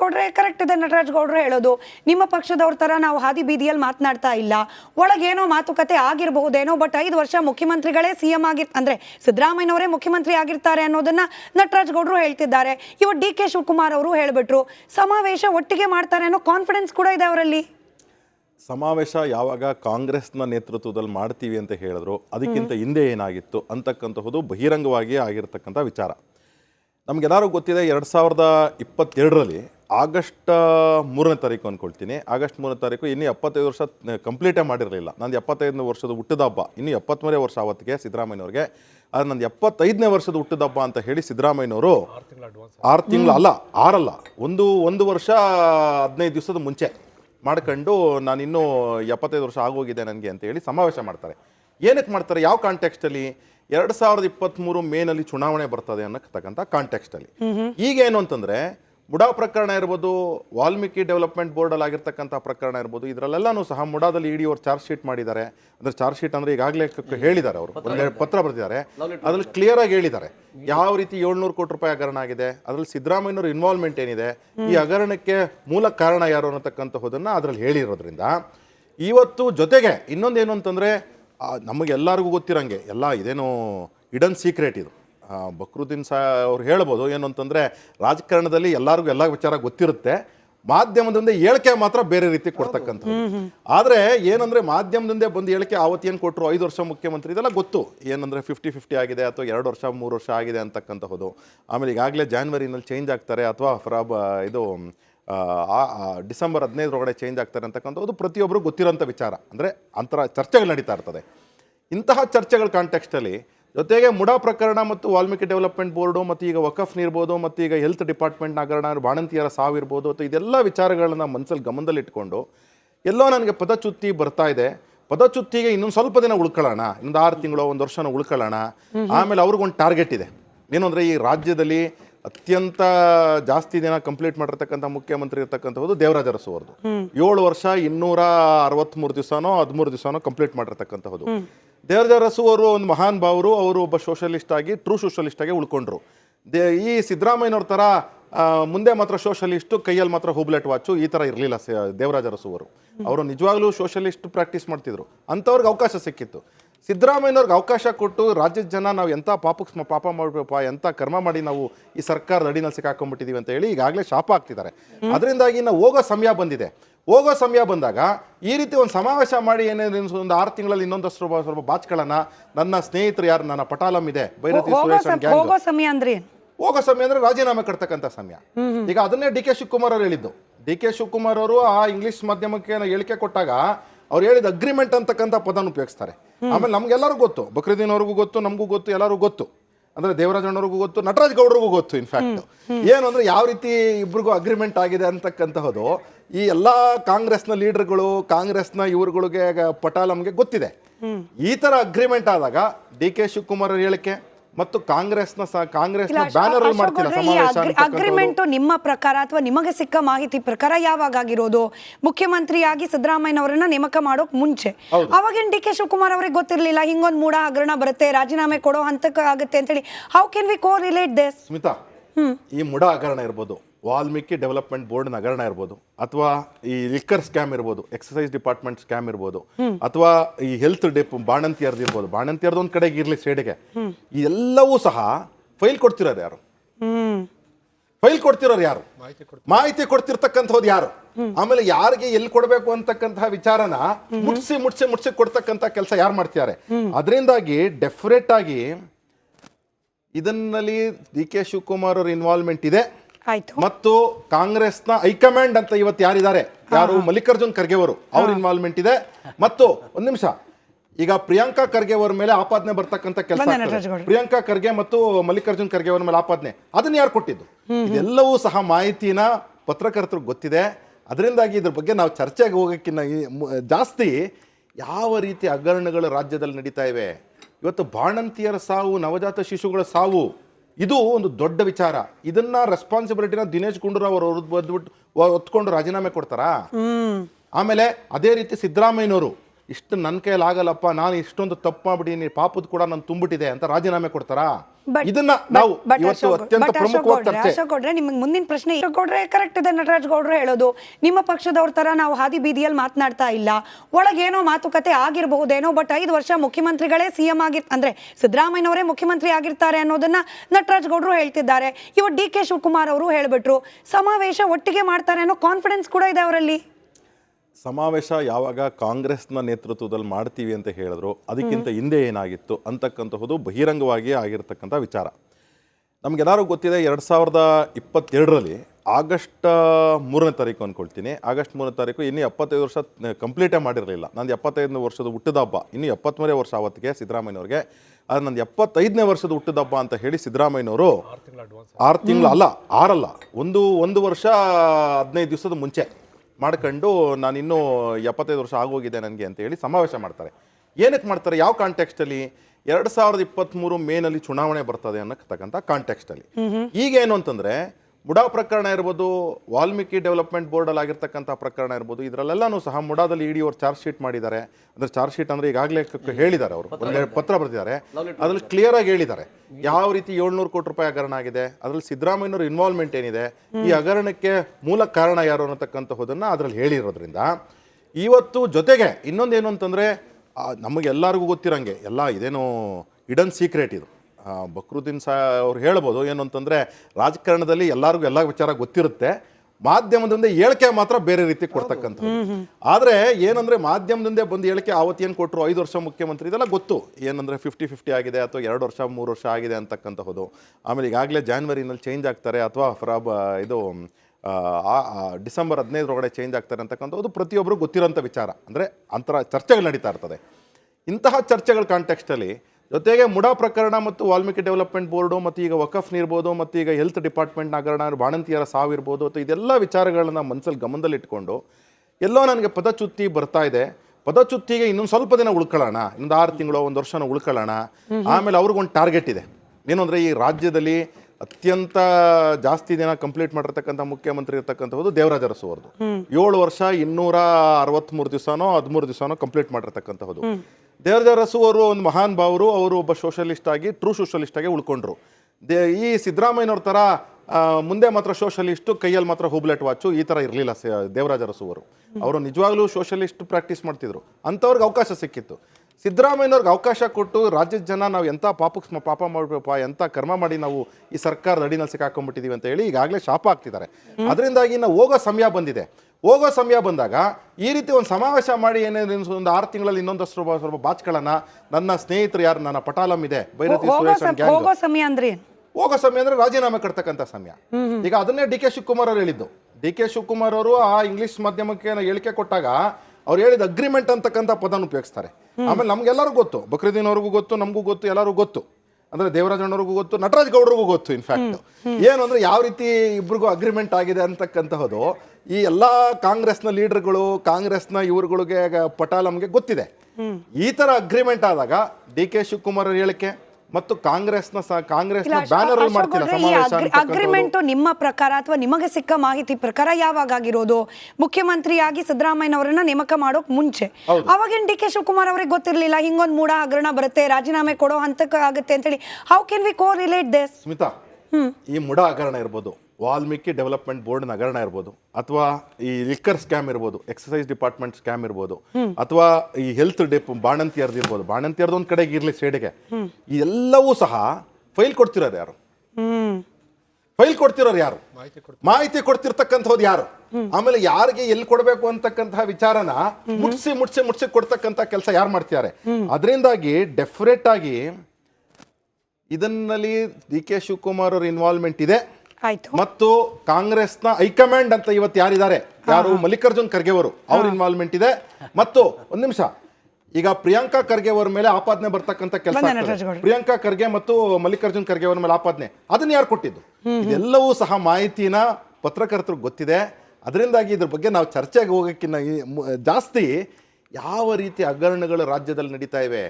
ಗೌಡ್ರೆ ಕರೆಕ್ಟ್ ಇದೆ ನಟರಾಜ್ ಗೌಡ್ರು ಹೇಳೋದು. ನಿಮ್ಮ ಪಕ್ಷದವ್ರ ತರ ನಾವು ಹಾದಿ ಬೀದಿಯಲ್ಲಿ ಮಾತನಾಡ್ತಾ ಇಲ್ಲ. ಒಳಗೇನೋ ಮಾತುಕತೆ ಆಗಿರಬಹುದೇನೋ ಬಟ್ ಐದು ವರ್ಷ ಮುಖ್ಯಮಂತ್ರಿಗಳೇ ಸಿಎಂ ಆಗಿರ್ ಅಂದ್ರೆ ಸಿದ್ದರಾಮಯ್ಯನವರೇ ಮುಖ್ಯಮಂತ್ರಿ ಆಗಿರ್ತಾರೆ ಅನ್ನೋದನ್ನ ನಟರಾಜ್ ಗೌಡ್ರು ಹೇಳ್ತಿದ್ದಾರೆ. ಇವತ್ತು ಡಿ ಕೆ ಶಿವಕುಮಾರ್ ಅವರು ಹೇಳ್ಬಿಟ್ರು. ಸಮಾವೇಶ ಒಟ್ಟಿಗೆ ಮಾಡ್ತಾರೆ ಅನ್ನೋ ಕಾನ್ಫಿಡೆನ್ಸ್ ಕೂಡ ಇದೆ ಅವರಲ್ಲಿ. ಸಮಾವೇಶ ಯಾವಾಗ ಕಾಂಗ್ರೆಸ್ನ ನೇತೃತ್ವದಲ್ಲಿ ಮಾಡ್ತೀವಿ ಅಂತ ಹೇಳಿದ್ರು ಅದಕ್ಕಿಂತ ಹಿಂದೆ ಏನಾಗಿತ್ತು ಅಂತಕ್ಕಂತಹದ್ದು ಬಹಿರಂಗವಾಗಿ ಆಗಿರತಕ್ಕಂಥ ವಿಚಾರ. ನಮಗೆಲ್ಲರೂ ಗೊತ್ತಿದೆ ಎರಡು ಸಾವಿರದ ಇಪ್ಪತ್ತೆರಡರಲ್ಲಿ ಆಗಸ್ಟ್ ಮೂರನೇ ತಾರೀಕು ಅಂದ್ಕೊಳ್ತೀನಿ ಆಗಸ್ಟ್ ಮೂರನೇ ತಾರೀಕು ಇನ್ನೂ ಎಪ್ಪತ್ತೈದು ವರ್ಷ ಕಂಪ್ಲೀಟೇ ಮಾಡಿರಲಿಲ್ಲ. ನಂದು ಎಪ್ಪತ್ತೈದನೇ ವರ್ಷದ ಹುಟ್ಟಿದ ಹಬ್ಬ ಇನ್ನು ಎಪ್ಪತ್ತ್ಮೂರೇ ವರ್ಷ ಆವತ್ತಿಗೆ ಸಿದ್ದರಾಮಯ್ಯವ್ರಿಗೆ ಅದು ನಂದು ಎಪ್ಪತ್ತೈದನೇ ವರ್ಷದ ಹುಟ್ಟಿದ ಹಬ್ಬ ಅಂತ ಹೇಳಿ ಸಿದ್ದರಾಮಯ್ಯನವರು ಆರು ತಿಂಗಳು ಅಲ್ಲ ಆರಲ್ಲ ಒಂದು ಒಂದು ವರ್ಷ ಹದಿನೈದು ದಿವಸದ ಮುಂಚೆ ಮಾಡ್ಕೊಂಡು ನಾನು ಇನ್ನೂ ಎಪ್ಪತ್ತೈದು ವರ್ಷ ಆಗೋಗಿದೆ ನನಗೆ ಅಂತ ಹೇಳಿ ಸಮಾವೇಶ ಮಾಡ್ತಾರೆ. ಏನಕ್ಕೆ ಮಾಡ್ತಾರೆ? ಯಾವ ಕಾಂಟೆಕ್ಸ್ಟಲ್ಲಿ ಎರಡು ಸಾವಿರದ ಇಪ್ಪತ್ತ್ಮೂರು ಮೇನಲ್ಲಿ ಚುನಾವಣೆ ಬರ್ತದೆ ಅನ್ನತಕ್ಕಂಥ ಕಾಂಟೆಕ್ಸ್ಟಲ್ಲಿ ಈಗ ಏನು ಅಂತಂದ್ರೆ ಮುಡಾ ಪ್ರಕರಣ ಇರ್ಬೋದು ವಾಲ್ಮೀಕಿ ಡೆವಲಪ್ಮೆಂಟ್ ಬೋರ್ಡಲ್ಲಿ ಆಗಿರ್ತಕ್ಕಂಥ ಪ್ರಕರಣ ಇರ್ಬೋದು ಇದರಲ್ಲೆಲ್ಲನೂ ಸಹ ಮುಡಾದಲ್ಲಿ ಇಡಿ ಅವರು ಚಾರ್ಜ್ ಶೀಟ್ ಮಾಡಿದ್ದಾರೆ. ಅಂದ್ರೆ ಚಾರ್ಜ್ ಶೀಟ್ ಅಂದ್ರೆ ಈಗಾಗಲೇ ಹೇಳಿದ್ದಾರೆ ಅವರು. ಒಂದೆರಡು ಪತ್ರ ಬರೆದಿದ್ದಾರೆ. ಅದ್ರಲ್ಲಿ ಕ್ಲಿಯರ್ ಆಗಿ ಹೇಳಿದ್ದಾರೆ. ಯಾವ ರೀತಿ ಏಳ್ನೂರು ಕೋಟಿ ರೂಪಾಯಿ ಹಗರಣ ಆಗಿದೆ ಅದರಲ್ಲಿ ಸಿದ್ದರಾಮಯ್ಯನವ್ರ ಇನ್ವಾಲ್ವ್ಮೆಂಟ್ ಏನಿದೆ ಈ ಹಗರಣಕ್ಕೆ ಮೂಲ ಕಾರಣ ಯಾರು ಅನ್ನತಕ್ಕಂತಹದನ್ನ ಅದರಲ್ಲಿ ಹೇಳಿರೋದ್ರಿಂದ ಇವತ್ತು ಜೊತೆಗೆ ಇನ್ನೊಂದೇನು ಅಂತಂದರೆ ನಮಗೆಲ್ಲರಿಗೂ ಗೊತ್ತಿರೋಂಗೆ. ಎಲ್ಲ ಇದೇನೋ ಇಡನ್ ಸೀಕ್ರೆಟ್ ಇದು. ಬಕ್ರುದ್ದೀನ್ ಸಾ ಅವ್ರು ಹೇಳ್ಬೋದು ಏನು ಅಂತಂದರೆ ರಾಜಕಾರಣದಲ್ಲಿ ಎಲ್ಲರಿಗೂ ಎಲ್ಲ ವಿಚಾರ ಗೊತ್ತಿರುತ್ತೆ. ಮಾಧ್ಯಮದಿಂದ ಹೇಳಿಕೆ ಮಾತ್ರ ಬೇರೆ ರೀತಿ ಕೊಡ್ತಕ್ಕಂಥದ್ದು. ಆದರೆ ಏನಂದ್ರೆ ಮಾಧ್ಯಮದಿಂದ ಬಂದು ಹೇಳಿಕೆ ಆವತ್ತು ಏನು ಕೊಟ್ಟರು ಐದು ವರ್ಷ ಮುಖ್ಯಮಂತ್ರಿ ಇದೆಲ್ಲ ಗೊತ್ತು. ಏನಂದ್ರೆ ಫಿಫ್ಟಿ ಫಿಫ್ಟಿ ಆಗಿದೆ ಅಥವಾ ಎರಡು ವರ್ಷ ಮೂರು ವರ್ಷ ಆಗಿದೆ ಅಂತಕ್ಕಂಥದ್ದು ಆಮೇಲೆ ಈಗಾಗಲೇ ಜಾನ್ವರಿನಲ್ಲಿ ಚೇಂಜ್ ಆಗ್ತಾರೆ ಅಥವಾ ಫ್ರಾಬ್ ಇದು ಡಿಸೆಂಬರ್ ಹದಿನೈದರೊಳಗಡೆ ಚೇಂಜ್ ಆಗ್ತಾರೆ ಅಂತಕ್ಕಂಥದ್ದು ಪ್ರತಿಯೊಬ್ಬರು ಗೊತ್ತಿರೋಂಥ ವಿಚಾರ. ಅಂದರೆ ಅಂತರ ಚರ್ಚೆಗಳು ನಡೀತಾ ಇರ್ತದೆ. ಇಂತಹ ಚರ್ಚೆಗಳ ಕಾಂಟೆಕ್ಸ್ಟಲ್ಲಿ ಜೊತೆಗೆ ಮುಡಾ ಪ್ರಕರಣ ಮತ್ತು ವಾಲ್ಮೀಕಿ ಡೆವಲಪ್ಮೆಂಟ್ ಬೋರ್ಡು ಮತ್ತು ಈಗ ವಕಫ್ ಇರ್ಬೋದು ಮತ್ತು ಈಗ ಹೆಲ್ತ್ ಡಿಪಾರ್ಟ್ಮೆಂಟ್ ಹಗರಣ ಬಾಣಂತಿಯರ ಸಾವಿರ್ಬೋದು ಅಥವಾ ಇದೆಲ್ಲ ವಿಚಾರಗಳನ್ನ ಮನಸ್ಸಲ್ಲಿ ಗಮನದಲ್ಲಿಟ್ಕೊಂಡು ಎಲ್ಲೋ ನನಗೆ ಪದಚ್ಯುತಿ ಬರ್ತಾ ಇದೆ. ಪದಚ್ಯುತಿಗೆ ಇನ್ನೊಂದು ಸ್ವಲ್ಪ ದಿನ ಉಳ್ಕೊಳ್ಳೋಣ. ಇನ್ನೊಂದು ಆರು ತಿಂಗಳು ಒಂದು ವರ್ಷನ ಉಳ್ಕೊಳ್ಳೋಣ. ಆಮೇಲೆ ಅವ್ರಿಗೊಂದು ಟಾರ್ಗೆಟ್ ಇದೆ. ಏನು ಅಂದರೆ ಈ ರಾಜ್ಯದಲ್ಲಿ ಅತ್ಯಂತ ಜಾಸ್ತಿ ದಿನ ಕಂಪ್ಲೀಟ್ ಮಾಡಿರ್ತಕ್ಕಂಥ ಮುಖ್ಯಮಂತ್ರಿ ಇರ್ತಕ್ಕಂಥದ್ದು ದೇವರಾಜ ಅರಸು ಅವ್ರದ್ದು ಏಳು ವರ್ಷ ಇನ್ನೂರ ಅರವತ್ತ್ಮೂರು ದಿವಸನೋ ಹದಿಮೂರು ದಿವಸನೋ ಕಂಪ್ಲೀಟ್ ಮಾಡಿರ್ತಕ್ಕಂಥದ್ದು. ದೇವರಾಜ ಅರಸು ಅವರು ಒಂದು ಮಹಾನ್ ಭಾವರು ಅವರು ಒಬ್ಬ ಸೋಷಲಿಸ್ಟ್ ಆಗಿ ಟ್ರೂ ಸೋಷಲಿಸ್ಟ್ ಆಗಿ ಉಳ್ಕೊಂಡ್ರು. ದೇ ಈ ಸಿದ್ದರಾಮಯ್ಯನವ್ರ ಥರ ಮುಂದೆ ಮಾತ್ರ ಸೋಷಲಿಸ್ಟು ಕೈಯಲ್ಲಿ ಮಾತ್ರ ಹೂಬ್ಲೆಟ್ ವಾಚು ಈ ಥರ ಇರಲಿಲ್ಲ ದೇವರಾಜ ಅರಸು ಅವರು ಅವರು ನಿಜವಾಗ್ಲೂ ಸೋಷಲಿಸ್ಟ್ ಪ್ರಾಕ್ಟೀಸ್ ಮಾಡ್ತಿದ್ರು. ಅಂಥವ್ರಿಗೆ ಅವಕಾಶ ಸಿಕ್ಕಿತ್ತು. ಸಿದ್ದರಾಮಯ್ಯನವ್ರಿಗೆ ಅವಕಾಶ ಕೊಟ್ಟು ರಾಜ್ಯದ ಜನ ನಾವು ಎಂಥ ಪಾಪಕ್ಕೆ ಪಾಪ ಮಾಡಬೇಕಪ್ಪ ಎಂಥ ಕರ್ಮ ಮಾಡಿ ನಾವು ಈ ಸರ್ಕಾರದ ಅಡಿನಲ್ಲಿ ಸಿಕ್ಕಾಕೊಂಡ್ಬಿಟ್ಟಿದ್ದೀವಿ ಅಂತ ಹೇಳಿ ಈಗಾಗಲೇ ಶಾಪ ಆಗ್ತಿದ್ದಾರೆ ಅದರಿಂದಾಗಿ ನಾವು ಹೋಗೋ ಸಮಯ ಬಂದಿದೆ. ಹೋಗೋ ಸಮಯ ಬಂದಾಗ ಈ ರೀತಿ ಒಂದು ಸಮಾವೇಶ ಮಾಡಿ ಏನೇನು ಒಂದು ಆರು ತಿಂಗಳಲ್ಲಿ ಇನ್ನೊಂದಷ್ಟು ಸ್ವಲ್ಪ ಸ್ವಲ್ಪ ಬಾಚ್ಕೊಳ್ಳೋಣ. ನನ್ನ ಸ್ನೇಹಿತರು ಯಾರು? ನನ್ನ ಪಟಾಲಂ ಇದೆ. ಭೈರತಿ ಹೋಗೋ ಸುರೇಶ್ ಸಮಯ ಅಂದ್ರೆ? ಹೋಗೋ ಸಮಯ ಅಂದ್ರೆ ರಾಜೀನಾಮೆ ಕಟ್ತಕ್ಕಂಥ ಸಮಯ. ಈಗ ಅದನ್ನೇ ಡಿ ಕೆ ಶಿವಕುಮಾರ್ ಅವರು ಹೇಳಿದ್ದು. ಡಿ ಕೆ ಶಿವಕುಮಾರ್ ಅವರು ಆ ಇಂಗ್ಲಿಷ್ ಮಾಧ್ಯಮಕ್ಕೆ ಹೇಳಿಕೆ ಕೊಟ್ಟಾಗ ಅವ್ರು ಹೇಳಿದ ಅಗ್ರಿಮೆಂಟ್ ಅಂತಕ್ಕಂಥ ಪದನ ಉಪಯೋಗಿಸ್ತಾರೆ. ಆಮೇಲೆ ನಮ್ಗೆಲ್ಲರಿಗೂ ಗೊತ್ತು. ಬಕ್ರೀದಿನ್ ಅವ್ರಿಗೂ ಗೊತ್ತು ನಮಗೂ ಗೊತ್ತು ಎಲ್ಲರಿಗೂ ಗೊತ್ತು. ಅಂದ್ರೆ ದೇವರಾಜಣ್ಣವ್ರಿಗೂ ಗೊತ್ತು ನಟರಾಜ್ ಗೌಡ್ರಿಗೂ ಗೊತ್ತು ಇನ್ಫ್ಯಾಕ್ಟ್ ಏನು ಅಂದ್ರೆ ಯಾವ ರೀತಿ ಇಬ್ರಿಗೂ ಅಗ್ರಿಮೆಂಟ್ ಆಗಿದೆ ಅಂತಕ್ಕಂತಹದು ಈ ಎಲ್ಲಾ ಕಾಂಗ್ರೆಸ್ನ ಲೀಡರ್ಗಳು ಕಾಂಗ್ರೆಸ್ನ ಇವರುಗಳಿಗೆ ಪಟಾಲಮ್ಗೆ ಗೊತ್ತಿದೆ. ಈ ತರ ಅಗ್ರಿಮೆಂಟ್ ಆದಾಗ ಡಿ ಕೆ ಶಿವಕುಮಾರ್ ಅವ್ರ ಹೇಳಿಕೆ ಮತ್ತು ಕಾಂಗ್ರೆಸ್ನ ಸಹ ಕಾಂಗ್ರೆಸ್ನ ಬ್ಯಾನರ್ ಅಲ್ಲಿ ಮಾಡ್ತಿಲ್ಲ ಸಮಾವೇಶ ಅಗ್ರಿಮೆಂಟ್ ನಿಮ್ಮ ಪ್ರಕಾರ ಅಥವಾ ನಿಮಗೆ ಸಿಕ್ಕ ಮಾಹಿತಿ ಪ್ರಕಾರ ಯಾವಾಗ ಆಗಿರೋದು ಮುಖ್ಯಮಂತ್ರಿಯಾಗಿ ಸಿದ್ದರಾಮಯ್ಯನವರನ್ನ ನೇಮಕ ಮಾಡೋಕ್ ಮುಂಚೆ. ಅವಾಗೇನ್ ಡಿ ಕೆ ಶಿವಕುಮಾರ್ ಅವರಿಗೆ ಗೊತ್ತಿರ್ಲಿಲ್ಲ ಹಿಂಗೊಂದು ಮೂಡ ಹಗರಣ ಬರುತ್ತೆ ರಾಜೀನಾಮೆ ಕೊಡೋ ಹಂತಕ್ಕೆ ಆಗುತ್ತೆ ಅಂತೇಳಿ. How can we correlate this Smita ಈ ಮುಡ ಹಗರಣ ಇರ್ಬೋದು. ವಾಲ್ಮೀಕಿ ಡೆವಲಪ್ಮೆಂಟ್ ಬೋರ್ಡ್ ನಗರಣ ಇರ್ಬೋದು ಅಥವಾ ಈ ಲಿಕ್ಕರ್ ಸ್ಕ್ಯಾಮ್ ಇರ್ಬೋದು ಎಕ್ಸಸೈಸ್ ಡಿಪಾರ್ಟ್ಮೆಂಟ್ ಸ್ಕ್ಯಾಮ್ ಇರ್ಬೋದು ಅಥವಾ ಈ ಹೆಲ್ತ್ ಡಿಪ್ ಬಾಣಂತಿಯರ್ದು ಇರ್ಬೋದು ಬಾಣಂತಿಯರ್ದು ಒಂದು ಕಡೆಗೆ ಇರ್ಲಿ ಸೈಡ್ಗೆ. ಎಲ್ಲವೂ ಸಹ ಫೈಲ್ ಕೊಡ್ತಿರೋರು ಯಾರು? ಫೈಲ್ ಕೊಡ್ತಿರೋರು ಯಾರು? ಮಾಹಿತಿ ಕೊಡ್ತಿರ್ತಕ್ಕಂಥದ್ದು ಯಾರು? ಆಮೇಲೆ ಯಾರಿಗೆ ಎಲ್ಲಿ ಕೊಡಬೇಕು ಅಂತಕ್ಕಂತಹ ವಿಚಾರನ ಮುಟ್ಸಿ ಮುಟ್ಸಿ ಮುಟ್ಸಿ ಕೊಡ್ತಕ್ಕಂಥ ಕೆಲಸ ಯಾರು ಮಾಡ್ತಿದ್ದಾರೆ? ಅದರಿಂದಾಗಿ ಡೆಫಿನೆಟ್ ಆಗಿ ಇದನ್ನಲ್ಲಿ ಡಿ ಕೆ ಶಿವಕುಮಾರ್ ಅವ್ರ ಇನ್ವಾಲ್ವ್ಮೆಂಟ್ ಇದೆ. ಮತ್ತು ಕಾಂಗ್ರೆಸ್ನ ಹೈಕಮಾಂಡ್ ಅಂತ ಇವತ್ತು ಯಾರಿದ್ದಾರೆ? ಯಾರು ಮಲ್ಲಿಕಾರ್ಜುನ್ ಖರ್ಗೆ ಅವರು. ಅವ್ರ ಇನ್ವಾಲ್ವ್ಮೆಂಟ್ ಇದೆ. ಮತ್ತು ಒಂದ್ ನಿಮಿಷ. ಈಗ ಪ್ರಿಯಾಂಕಾ ಖರ್ಗೆ ಅವರ ಮೇಲೆ ಆಪಾದನೆ ಬರ್ತಕ್ಕಂತ ಕೆಲಸ. ಪ್ರಿಯಾಂಕಾ ಖರ್ಗೆ ಮತ್ತು ಮಲ್ಲಿಕಾರ್ಜುನ್ ಖರ್ಗೆ ಅವರ ಮೇಲೆ ಆಪಾದನೆ. ಅದನ್ನ ಯಾರು ಕೊಟ್ಟಿದ್ದು? ಇದೆಲ್ಲವೂ ಸಹ ಮಾಹಿತಿನ ಪತ್ರಕರ್ತರಿಗೆ ಗೊತ್ತಿದೆ. ಅದರಿಂದಾಗಿ ಇದ್ರ ಬಗ್ಗೆ ನಾವು ಚರ್ಚೆಗೆ ಹೋಗೋಕ್ಕಿಂತ ಜಾಸ್ತಿ ಯಾವ ರೀತಿ ಹಗರಣಗಳು ರಾಜ್ಯದಲ್ಲಿ ನಡೀತಾ ಇವೆ? ಇವತ್ತು ಬಾಣಂತಿಯರ ಸಾವು ನವಜಾತ ಶಿಶುಗಳ ಸಾವು ಇದು ಒಂದು ದೊಡ್ಡ ವಿಚಾರ. ಇದನ್ನ ರೆಸ್ಪಾನ್ಸಿಬಿಲಿಟಿನ ದಿನೇಶ್ ಗುಂಡೂರಾವ್ ಅವರು ಹೊತ್ಕೊಂಡು ರಾಜೀನಾಮೆ ಕೊಡ್ತಾರಾ? ಆಮೇಲೆ ಅದೇ ರೀತಿ ಸಿದ್ದರಾಮಯ್ಯನವರು ಇಷ್ಟು ನನ್ನ ಕೈಯಲ್ಲಿ ಆಗಲ್ಲಪ್ಪ ನಾನು ಇಷ್ಟೊಂದು ತಪ್ಪು ಮಾಡ್ಬಿಟ್ಟಿನಿ ಪಾಪದ ಕೂಡ ನಾನು ತುಂಬಿಟ್ಟಿದೆ ಅಂತ ರಾಜೀನಾಮೆ ಕೊಡ್ತಾರಾ? ಇದನ್ನ ನಾವು ಇವತ್ತು ಅತ್ಯಂತ ಪ್ರಮುಖವಾದ ಚರ್ಚೆ. ಗೌಡ್ರೆ ನಿಮಗೆ ಮುಂದಿನ ಪ್ರಶ್ನೆ ಗೌಡ್ರೆ ಕರೆಕ್ಟ್ ಇದೆ ನಟರಾಜ್ ಗೌಡ್ರು ಹೇಳೋದು. ನಿಮ್ಮ ಪಕ್ಷದವ್ರ ತರ ನಾವು ಹಾದಿ ಬೀದಿಯಲ್ಲಿ ಮಾತನಾಡ್ತಾ ಇಲ್ಲ. ಒಳಗೇನೋ ಮಾತುಕತೆ ಆಗಿರಬಹುದೇನೋ ಬಟ್ ಐದು ವರ್ಷ ಮುಖ್ಯಮಂತ್ರಿಗಳೇ ಸಿಎಂ ಆಗಿ ಅಂದ್ರೆ ಸಿದ್ದರಾಮಯ್ಯನವರೇ ಮುಖ್ಯಮಂತ್ರಿ ಆಗಿರ್ತಾರೆ ಅನ್ನೋದನ್ನ ನಟರಾಜ್ ಗೌಡ್ರು ಹೇಳ್ತಿದ್ದಾರೆ. ಇವತ್ತು ಡಿ ಕೆ ಶಿವಕುಮಾರ್ ಅವರು ಹೇಳ್ಬಿಟ್ರು ಸಮಾವೇಶ ಒಟ್ಟಿಗೆ ಮಾಡ್ತಾರೆ ಅನ್ನೋ ಕಾನ್ಫಿಡೆನ್ಸ್ ಕೂಡ ಇದೆ ಅವರಲ್ಲಿ. ಸಮಾವೇಶ ಯಾವಾಗ ಕಾಂಗ್ರೆಸ್ನ ನೇತೃತ್ವದಲ್ಲಿ ಮಾಡ್ತೀವಿ ಅಂತ ಹೇಳಿದ್ರು ಅದಕ್ಕಿಂತ ಹಿಂದೆ ಏನಾಗಿತ್ತು ಅಂತಕ್ಕಂತಹದ್ದು ಬಹಿರಂಗವಾಗಿ ಆಗಿರತಕ್ಕಂಥ ವಿಚಾರ. ನಮಗೆಲ್ಲರೂ ಗೊತ್ತಿದೆ ಎರಡು ಸಾವಿರದ ಇಪ್ಪತ್ತೆರಡರಲ್ಲಿ ಆಗಸ್ಟ್ ಮೂರನೇ ತಾರೀಕು ಅಂದ್ಕೊಳ್ತೀನಿ ಆಗಸ್ಟ್ ಮೂರನೇ ತಾರೀಕು ಇನ್ನೂ ಎಪ್ಪತ್ತೈದು ವರ್ಷ ಕಂಪ್ಲೀಟೇ ಮಾಡಿರಲಿಲ್ಲ. ನಂದು ಎಪ್ಪತ್ತೈದನೇ ವರ್ಷದ ಹುಟ್ಟಿದ ಹಬ್ಬ ಇನ್ನೂ ಎಪ್ಪತ್ತ್ಮೂರೇ ವರ್ಷ ಅವತ್ತಿಗೆ ಸಿದ್ದರಾಮಯ್ಯವ್ರಿಗೆ ಅದು ನಂದು ಎಪ್ಪತ್ತೈದನೇ ವರ್ಷದ ಹುಟ್ಟಿದ ಹಬ್ಬ ಅಂತ ಹೇಳಿ ಸಿದ್ದರಾಮಯ್ಯನವರು ಆರು ತಿಂಗಳು ಅಲ್ಲ ಆರಲ್ಲ ಒಂದು ಒಂದು ವರ್ಷ ಹದಿನೈದು ದಿವಸದ ಮುಂಚೆ. ಮಾಡ್ಕೊಂಡು ನಾನು ಇನ್ನೂ ಎಪ್ಪತ್ತೈದು ವರ್ಷ ಆಗೋಗಿದೆ ನನಗೆ ಅಂತ ಹೇಳಿ ಸಮಾವೇಶ ಮಾಡ್ತಾರೆ. ಏನಕ್ಕೆ ಮಾಡ್ತಾರೆ? ಯಾವ ಕಾಂಟೆಕ್ಸ್ಟಲ್ಲಿ ಎರಡು ಸಾವಿರದ ಇಪ್ಪತ್ತ್ಮೂರು ಮೇನಲ್ಲಿ ಚುನಾವಣೆ ಬರ್ತದೆ ಅನ್ನತಕ್ಕಂಥ ಕಾಂಟೆಕ್ಸ್ಟಲ್ಲಿ ಈಗ ಏನು ಅಂತಂದರೆ ಮುಡಾ ಪ್ರಕರಣ ಇರ್ಬೋದು ವಾಲ್ಮೀಕಿ ಡೆವಲಪ್ಮೆಂಟ್ ಬೋರ್ಡಲ್ಲಿ ಆಗಿರ್ತಕ್ಕಂಥ ಪ್ರಕರಣ ಇರ್ಬೋದು ಇದರಲ್ಲೆಲ್ಲನೂ ಸಹ ಮುಡಾದಲ್ಲಿ ಇಡಿ ಅವರು ಚಾರ್ಜ್ ಶೀಟ್ ಮಾಡಿದ್ದಾರೆ. ಅಂದರೆ ಚಾರ್ಜ್ ಶೀಟ್ ಅಂದರೆ ಈಗಾಗಲೇ ಹೇಳಿದ್ದಾರೆ ಅವರು. ಪತ್ರ ಬರೆದಿದ್ದಾರೆ. ಅದರಲ್ಲಿ ಕ್ಲಿಯರ್ ಆಗಿ ಹೇಳಿದ್ದಾರೆ. ಯಾವ ರೀತಿ ಏಳ್ನೂರು ಕೋಟಿ ರೂಪಾಯಿ ಹಗರಣ ಆಗಿದೆ ಅದರಲ್ಲಿ ಸಿದ್ದರಾಮಯ್ಯನವ್ರ ಇನ್ವಾಲ್ವ್ಮೆಂಟ್ ಏನಿದೆ ಈ ಹಗರಣಕ್ಕೆ ಮೂಲ ಕಾರಣ ಯಾರು ಅನ್ನತಕ್ಕಂತಹದನ್ನ ಅದರಲ್ಲಿ ಹೇಳಿರೋದ್ರಿಂದ ಇವತ್ತು ಜೊತೆಗೆ ಇನ್ನೊಂದೇನು ಅಂತಂದರೆ ನಮಗೆಲ್ಲರಿಗೂ ಗೊತ್ತಿರೋಂಗೆ ಎಲ್ಲ ಇದೇನು ಇಡನ್ ಸೀಕ್ರೆಟ್ ಇದು. ಬಕ್ರುದ್ದೀನ್ ಸಾ ಅವ್ರು ಹೇಳ್ಬೋದು ಏನು ಅಂತಂದರೆ ರಾಜಕಾರಣದಲ್ಲಿ ಎಲ್ಲರಿಗೂ ಎಲ್ಲ ವಿಚಾರ ಗೊತ್ತಿರುತ್ತೆ. ಮಾಧ್ಯಮದಿಂದ ಹೇಳಿಕೆ ಮಾತ್ರ ಬೇರೆ ರೀತಿ ಕೊಡ್ತಕ್ಕಂಥದ್ದು. ಆದರೆ ಏನಂದ್ರೆ ಮಾಧ್ಯಮದಿಂದ ಬಂದು ಹೇಳಿಕೆ ಆವತ್ತೇನು ಕೊಟ್ಟರು ಐದು ವರ್ಷ ಮುಖ್ಯಮಂತ್ರಿ ಇದೆಲ್ಲ ಗೊತ್ತು. ಏನಂದ್ರೆ ಫಿಫ್ಟಿ ಫಿಫ್ಟಿ ಆಗಿದೆ ಅಥವಾ ಎರಡು ವರ್ಷ ಮೂರು ವರ್ಷ ಆಗಿದೆ ಅಂತಕ್ಕಂಥದ್ದು ಆಮೇಲೆ ಈಗಾಗಲೇ ಜಾನ್ವರಿನಲ್ಲಿ ಚೇಂಜ್ ಆಗ್ತಾರೆ ಅಥವಾ ಫ್ರಾಬ್ ಇದು ಡಿಸೆಂಬರ್ ಹದಿನೈದರೊಳಗಡೆ ಚೇಂಜ್ ಆಗ್ತಾರೆ ಅಂತಕ್ಕಂಥದ್ದು ಪ್ರತಿಯೊಬ್ಬರು ಗೊತ್ತಿರೋಂಥ ವಿಚಾರ. ಅಂದರೆ ಅಂತರ ಚರ್ಚೆಗಳು ನಡೀತಾ ಇರ್ತದೆ. ಇಂತಹ ಚರ್ಚೆಗಳ ಕಾಂಟೆಕ್ಸ್ಟಲ್ಲಿ ಜೊತೆಗೆ ಮುಡಾ ಪ್ರಕರಣ ಮತ್ತು ವಾಲ್ಮೀಕಿ ಡೆವಲಪ್ಮೆಂಟ್ ಬೋರ್ಡು ಮತ್ತು ಈಗ ವಕಫ್ ಇರ್ಬೋದು ಮತ್ತು ಈಗ ಹೆಲ್ತ್ ಡಿಪಾರ್ಟ್ಮೆಂಟ್ ಹಗರಣ ಬಾಣಂತಿಯರ ಸಾವಿರ್ಬೋದು ಅಥವಾ ಇದೆಲ್ಲ ವಿಚಾರಗಳನ್ನ ಮನಸ್ಸಲ್ಲಿ ಗಮನದಲ್ಲಿಟ್ಕೊಂಡು ಎಲ್ಲೋ ನನಗೆ ಪದಚ್ಯುತಿ ಬರ್ತಾ ಇದೆ. ಪದಚ್ಯುತಿಗೆ ಇನ್ನೊಂದು ಸ್ವಲ್ಪ ದಿನ ಉಳ್ಕೊಳ್ಳೋಣ. ಇನ್ನೊಂದು ಆರು ತಿಂಗಳು, ಒಂದು ವರ್ಷನ ಉಳ್ಕೊಳ್ಳೋಣ. ಆಮೇಲೆ ಅವ್ರಿಗೊಂದು ಟಾರ್ಗೆಟ್ ಇದೆ. ಏನು ಅಂದರೆ ಈ ರಾಜ್ಯದಲ್ಲಿ ಅತ್ಯಂತ ಜಾಸ್ತಿ ದಿನ ಕಂಪ್ಲೀಟ್ ಮಾಡಿರ್ತಕ್ಕಂಥ ಮುಖ್ಯಮಂತ್ರಿ ಇರ್ತಕ್ಕಂಥದ್ದು ದೇವರಾಜ ಅರಸು ಅವ್ರದ್ದು ಏಳು ವರ್ಷ ಇನ್ನೂರ ಅರವತ್ತ್ಮೂರು ದಿವಸನೋ, ಹದಿಮೂರು ದಿವಸನೋ ಕಂಪ್ಲೀಟ್ ಮಾಡಿರ್ತಕ್ಕಂಥದ್ದು. ದೇವರಾಜ ರಸುವರು ಅವರು ಒಂದು ಮಹಾನ್ ಭಾವರು ಅವರು ಒಬ್ಬ ಸೋಷಲಿಸ್ಟ್ ಆಗಿ ಟ್ರೂ ಸೋಷಲಿಸ್ಟ್ ಆಗಿ ಉಳ್ಕೊಂಡ್ರು. ದೇ ಈ ಸಿದ್ದರಾಮಯ್ಯನವ್ರ ಥರ ಮುಂದೆ ಮಾತ್ರ ಸೋಷಲಿಸ್ಟು ಕೈಯಲ್ಲಿ ಮಾತ್ರ ಹುಬ್ಲೆಟ್ ವಾಚು ಈ ಥರ ಇರಲಿಲ್ಲ ದೇವರಾಜ ರಸುವರು ಅವರು. ನಿಜವಾಗ್ಲೂ ಸೋಷಲಿಸ್ಟ್ ಪ್ರಾಕ್ಟೀಸ್ ಮಾಡ್ತಿದ್ರು. ಅಂಥವ್ರಿಗೆ ಅವಕಾಶ ಸಿಕ್ಕಿತ್ತು. ಸಿದ್ದರಾಮಯ್ಯನವ್ರಿಗೆ ಅವಕಾಶ ಕೊಟ್ಟು ರಾಜ್ಯದ ಜನ ನಾವು ಎಂಥ ಪಾಪಕ್ಕೆ ಪಾಪ ಮಾಡಬೇಕಪ್ಪ ಎಂಥ ಕರ್ಮ ಮಾಡಿ ನಾವು ಈ ಸರ್ಕಾರದ ಅಡಿನಲ್ಲಿ ಸಿಕ್ಕಾಕೊಂಡ್ಬಿಟ್ಟಿದ್ದೀವಿ ಅಂತ ಹೇಳಿ ಈಗಾಗಲೇ ಶಾಪ ಆಗ್ತಿದ್ದಾರೆ ಅದರಿಂದಾಗಿ ನಾವು ಹೋಗೋ ಸಮಯ ಬಂದಿದೆ. ಹೋಗೋ ಸಮಯ ಬಂದಾಗ ಈ ರೀತಿ ಒಂದು ಸಮಾವೇಶ ಮಾಡಿ ಏನೇನು ಒಂದು ಆರು ತಿಂಗಳಲ್ಲಿ ಇನ್ನೊಂದಷ್ಟು ಸ್ವಲ್ಪ ಸ್ವಲ್ಪ ಬಾಚ್ಕೊಳ್ಳೋಣ ನನ್ನ ಸ್ನೇಹಿತರು ಯಾರು? ನನ್ನ ಪಟಾಲಂ ಇದೆ. ಬೈರತಿ ಹೋಗೋ ಸುರೇಶ್ ಗ್ಯಾಂಗ್ ಹೋಗೋ ಸಮಯ ಅಂದ್ರೆ. ಏನು? ಹೋಗೋ ಸಮಯ ಅಂದ್ರೆ ರಾಜೀನಾಮೆ ಕಟ್ತಕ್ಕಂಥ ಸಮಯ. ಈಗ ಅದನ್ನೇ ಡಿ ಕೆ ಶಿವಕುಮಾರ್ ಅವರು ಹೇಳಿದ್ದು. ಡಿ ಕೆ ಶಿವಕುಮಾರ್ ಅವರು ಆ ಇಂಗ್ಲಿಷ್ ಮಾಧ್ಯಮಕ್ಕೆ ಏನೋ ಹೇಳಿಕೆ ಕೊಟ್ಟಾಗ ಅವ್ರು ಹೇಳಿದ ಅಗ್ರಿಮೆಂಟ್ ಅಂತಕ್ಕಂಥ ಪದನ ಉಪಯೋಗಿಸ್ತಾರೆ. ಆಮೇಲೆ ನಮ್ಗೆಲ್ಲರಿಗೂ ಗೊತ್ತು. ಬಕ್ರೀದಿನವ್ರಿಗೂ ಗೊತ್ತು ನಮಗೂ ಗೊತ್ತು ಎಲ್ಲರಿಗೂ ಗೊತ್ತು. ಅಂದ್ರೆ ದೇವರಾಜಣ್ಣವ್ರಿಗೂ ಗೊತ್ತು ನಟರಾಜ್ ಗೌಡ್ರಿಗೂ ಗೊತ್ತು ಇನ್ಫ್ಯಾಕ್ಟ್ ಏನು ಅಂದ್ರೆ ಯಾವ ರೀತಿ ಇಬ್ರಿಗೂ ಅಗ್ರಿಮೆಂಟ್ ಆಗಿದೆ ಅಂತಕ್ಕಂತಹದ್ದು ಈ ಎಲ್ಲ ಕಾಂಗ್ರೆಸ್ನ ಲೀಡರ್ಗಳು ಕಾಂಗ್ರೆಸ್ನ ಇವರುಗಳಿಗೆ ಪಟಾಲಮ್ಗೆ ಗೊತ್ತಿದೆ. ಈ ತರ ಅಗ್ರಿಮೆಂಟ್ ಆದಾಗ ಡಿ ಕೆ ಶಿವಕುಮಾರ್ ಅವ್ರ ಹೇಳಿಕೆ ಮತ್ತು ಕಾಂಗ್ರೆಸ್ನ ಸಹ ಕಾಂಗ್ರೆಸ್ನ ಬ್ಯಾನರ್ ಅಲ್ಲಿ ಮಾಡ್ತಿಲ್ಲ ಸಮಾವೇಶ ಅಗ್ರಿಮೆಂಟ್ ನಿಮ್ಮ ಪ್ರಕಾರ ಅಥವಾ ನಿಮಗೆ ಸಿಕ್ಕ ಮಾಹಿತಿ ಪ್ರಕಾರ ಯಾವಾಗ ಆಗಿರೋದು ಮುಖ್ಯಮಂತ್ರಿಯಾಗಿ ಸಿದ್ದರಾಮಯ್ಯನವರನ್ನ ನೇಮಕ ಮಾಡೋಕ್ ಮುಂಚೆ. ಅವಾಗೇನ್ ಡಿ ಕೆ ಶಿವಕುಮಾರ್ ಅವ್ರಿಗೆ ಗೊತ್ತಿರಲಿಲ್ಲ ಹಿಂಗೊಂದ್ ಮೂಡ ಹಗರಣ ಬರುತ್ತೆ ರಾಜೀನಾಮೆ ಕೊಡೋ ಹಂತಕ್ಕೆ ಆಗುತ್ತೆ ಅಂತ ಹೇಳಿ how can we correlate this Smita ಈ ಮುಡ ಹಗರಣ ಇರ್ಬೋದು. ವಾಲ್ಮೀಕಿ ಡೆವಲಪ್ಮೆಂಟ್ ಬೋರ್ಡ್ ನಗರಣ ಇರ್ಬೋದು ಅಥವಾ ಈ ಲಿಕ್ಕರ್ ಸ್ಕ್ಯಾಮ್ ಇರ್ಬೋದು ಎಕ್ಸಸೈಸ್ ಡಿಪಾರ್ಟ್ಮೆಂಟ್ ಸ್ಕ್ಯಾಮ್ ಇರ್ಬೋದು ಅಥವಾ ಈ ಹೆಲ್ತ್ ಡಿಪ್ ಬಾಣಂತಿಯರ್ದು ಇರ್ಬೋದು ಬಾಣಂತಿಯರ್ದು ಒಂದು ಕಡೆಗೆ ಇರ್ಲಿ ಸೈಡ್ಗೆ. ಎಲ್ಲವೂ ಸಹ ಫೈಲ್ ಕೊಡ್ತಿರೋರು ಯಾರು? ಫೈಲ್ ಕೊಡ್ತಿರೋರು ಯಾರು? ಮಾಹಿತಿ ಕೊಡ್ತಿರ್ತಕ್ಕಂಥದ್ದು ಯಾರು? ಆಮೇಲೆ ಯಾರಿಗೆ ಎಲ್ಲಿ ಕೊಡಬೇಕು ಅಂತಕ್ಕಂತಹ ವಿಚಾರನ ಮುಟ್ಸಿ ಮುಟ್ಸಿ ಮುಟ್ಸಿ ಕೊಡ್ತಕ್ಕಂಥ ಕೆಲಸ ಯಾರು ಮಾಡ್ತಿದ್ದಾರೆ? ಅದರಿಂದಾಗಿ ಡೆಫಿನೆಟ್ ಆಗಿ ಇದನ್ನಲ್ಲಿ ಡಿ ಕೆ ಶಿವಕುಮಾರ್ ಅವ್ರ ಇನ್ವಾಲ್ವ್ಮೆಂಟ್ ಇದೆ. ಮತ್ತು ಕಾಂಗ್ರೆಸ್ನ ಹೈಕಮಾಂಡ್ ಅಂತ ಇವತ್ತು ಯಾರಿದ್ದಾರೆ? ಯಾರು? ಮಲ್ಲಿಕಾರ್ಜುನ್ ಖರ್ಗೆ ಅವರು. ಅವ್ರ ಇನ್ವಾಲ್ವ್ಮೆಂಟ್ ಇದೆ. ಮತ್ತು ಒಂದ್ ನಿಮಿಷ. ಈಗ ಪ್ರಿಯಾಂಕಾ ಖರ್ಗೆ ಅವರ ಮೇಲೆ ಆಪಾದನೆ ಬರ್ತಕ್ಕಂಥ ಕೆಲಸ. ಪ್ರಿಯಾಂಕಾ ಖರ್ಗೆ ಮತ್ತು ಮಲ್ಲಿಕಾರ್ಜುನ್ ಖರ್ಗೆ ಅವರ ಮೇಲೆ ಆಪಾದನೆ. ಅದನ್ನ ಯಾರು ಕೊಟ್ಟಿದ್ದು? ಇದೆಲ್ಲವೂ ಸಹ ಮಾಹಿತಿನ ಪತ್ರಕರ್ತರಿಗೆ ಗೊತ್ತಿದೆ. ಅದರಿಂದಾಗಿ ಇದ್ರ ಬಗ್ಗೆ ನಾವು ಚರ್ಚೆಗೆ ಹೋಗೋಕ್ಕಿಂತ ಜಾಸ್ತಿ ಯಾವ ರೀತಿ ಹಗರಣಗಳು ರಾಜ್ಯದಲ್ಲಿ ನಡೀತಾ ಇವೆ?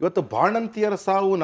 ಇವತ್ತು ಬಾಣಂತಿಯರ ಸಾವು